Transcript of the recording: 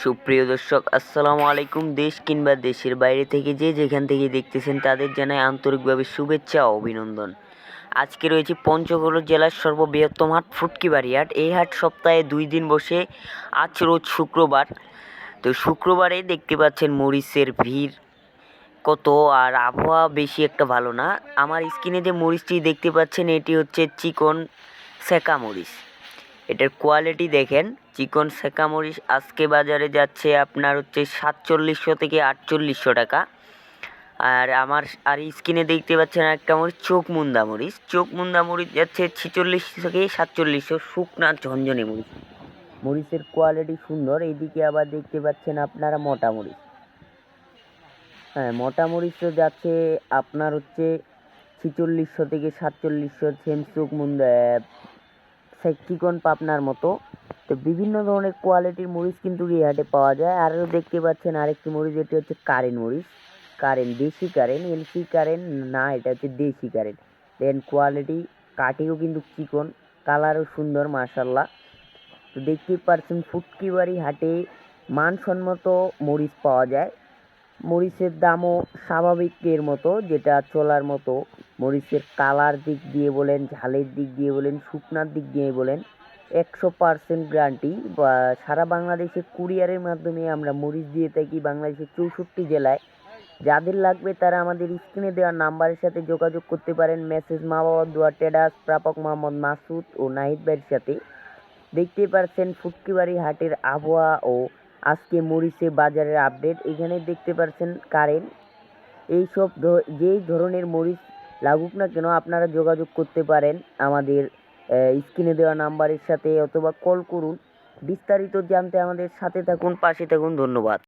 সুপ্রিয় দর্শক, আসসালামু আলাইকুম। দেশ কিংবা দেশের বাইরে থেকে যে যেখান থেকে দেখতেছেন, তাদের জানাই আন্তরিকভাবে শুভেচ্ছা ও অভিনন্দন। আজকে রয়েছে পঞ্চগড় জেলার সর্ববৃহত্তম হাট, ফুটকিবাড়ি হাট। এই হাট সপ্তাহে দুই দিন বসে আজ রোজ শুক্রবার। তো শুক্রবারে দেখতে পাচ্ছেন মরিচের ভিড় কত, আর আবহাওয়া বেশি একটা ভালো না। আমার স্ক্রিনে যে মরিচটি দেখতে পাচ্ছেন, এটি হচ্ছে চিকন সেকা মরিচ। এটার কোয়ালিটি দেখেন। চিকন সেকা মরিচ আজকে বাজারে যাচ্ছে আপনার হচ্ছে সাতচল্লিশশো থেকে আটচল্লিশশো টাকা। আর আমার, আর স্ক্রিনে দেখতে পাচ্ছেন একটা মরিচ চোখ মুন্দা মরিচ। চোখ মুন্দা মরিচ যাচ্ছে ছিচল্লিশশো থেকে সাতচল্লিশশো, শুকনা ঝনঝনে মরিচ। মরিচের কোয়ালিটি সুন্দর, এইদিকে আবার দেখতে পাচ্ছেন আপনারা মোটা মরিচ। হ্যাঁ মোটা তো যাচ্ছে আপনার হচ্ছে ছিচল্লিশশো থেকে সাতচল্লিশশো সেম চোখ মুন্দা চিকন পাপনার মতো। তো বিভিন্ন ধরনের কোয়ালিটির মরিচ কিন্তু এই হাটে পাওয়া যায়। আরও দেখতে পাচ্ছেন আরেকটি মরিচ, এটি হচ্ছে কারেন্ট মরিচ। কারেন্ট দেশি কারেন্ট এলসি কারেন্ট না, এটা হচ্ছে দেশি কারেন্ট দেন কোয়ালিটি কাটিও কিন্তু চিকন, কালারও সুন্দর মাশাল্লাহ তো দেখতেই পাচ্ছেন ফুটকিবাড়ি হাটে মানসম্মত মরিচ পাওয়া যায়। মরিচের দামও স্বাভাবিকের মতো, যেটা চলার মতো। মরিচের কালার দিক দিয়ে বলেন, ঝালের দিক দিয়ে বলেন, শুকনার দিক দিয়ে বলেন একশো পার্সেন্ট গ্যারান্টি। বা সারা বাংলাদেশে কুরিয়ারের মাধ্যমে আমরা মরিচ দিয়ে থাকি বাংলাদেশের চৌষট্টি জেলায়। যাদের লাগবে তারা আমাদের স্ক্রিনে দেওয়া নাম্বারের সাথে যোগাযোগ করতে পারেন। মেসেজ মা বাবা দোয়া টেডাস, প্রাপক মোহাম্মদ মাসুদ ও নাহিদ ভাইয়ের সাথে। দেখতে পারছেন ফুটকিবাড়ি হাটের আবহাওয়া ও আজকে মরিচে বাজারের আপডেট। এখানে দেখতে পারছেন কারেন্ট। এইসব যেই ধরনের মরিচ লাগুক না কেন আপনারা যোগাযোগ করতে পারেন আমাদের স্ক্রিনে দেওয়া নাম্বারের সাথে অথবা কল করুন। বিস্তারিত জানতে আমাদের সাথে থাকুন, পাশে থাকুন। ধন্যবাদ।